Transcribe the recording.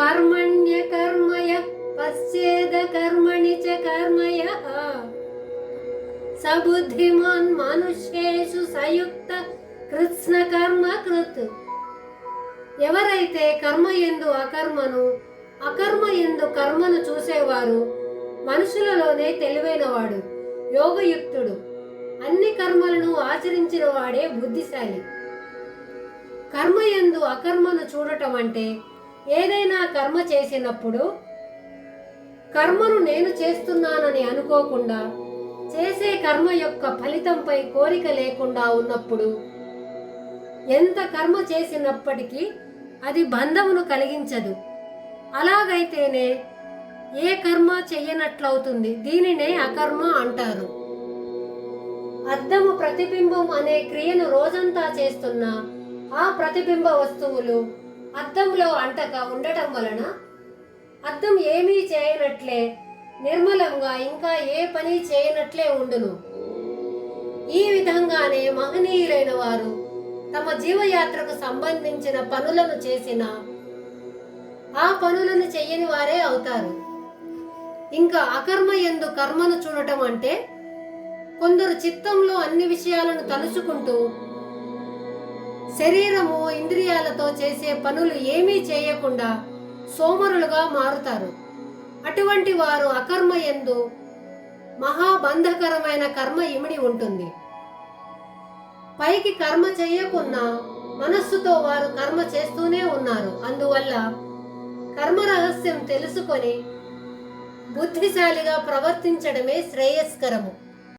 కర్మణ్య కర్మయ పశ్చేద కర్మణి చ కర్మయ సబుద్ధిమాన్ మనుష్యేషు సయుక్త కృత్స్న కర్మ కృత్ ఎవరైతే కర్మ ఎందు అకర్మను అకర్మ ఎందు కర్మను చూసేవారు మనుషులలోనే తెలివైనవాడు యోగయుక్తుడు. అన్ని కర్మలను ఆచరించిన వాడే బుద్ధిశాలి. కర్మ ఎందు అకర్మను చూడటం అంటే ఏదైనా కర్మ చేసినప్పుడు కర్మను నేను చేస్తున్నానని అనుకోకుండా చేసే కర్మ యొక్క ఫలితంపై కోరిక లేకుండా ఉన్నప్పుడు ఎంత కర్మ చేసినప్పటికీ అది బంధమును కలిగించదు. అలాగైతేనే ఏ కర్మ చెయ్యనట్లవుతుంది దీనినే అకర్మ అంటారు. అద్దము ప్రతిబింబం అనే క్రియను రోజంతా చేస్తున్న ఆ ప్రతిబింబ వస్తువులు అద్దంలో అంటక ఉండటం వలన అద్దం ఏమీ చేయనట్లే నిర్మలంగా ఇంకా ఏ పని చేయనట్లే ఉండును. ఈ విధంగానే మహనీయులైన వారు తమ జీవయాత్రకు సంబంధించిన పనులను చేసిన ఆ పనులను చెయ్యని వారే అవుతారు. ఇంకా అకర్మ ఎందు కర్మను చూడటం అంటే కొందరు చిత్తంలో అన్ని విషయాలను తలుచుకుంటూ శరీరము ఇంద్రియ చేసే పనులు ఏమీ చేయకుండా సోమరులుగా మారుతారు. అటువంటి వారు అకర్మ ఎందు మహాబంధకరమైన కర్మ ఇమిడి ఉంటుంది. పైకి కర్మ చేయకున్నా మనస్సుతో వారు కర్మ చేస్తూనే ఉన్నారు. అందువల్ల కర్మ రహస్యం తెలుసుకొని బుద్ధిశాలిగా ప్రవర్తించడమే శ్రేయస్కరము.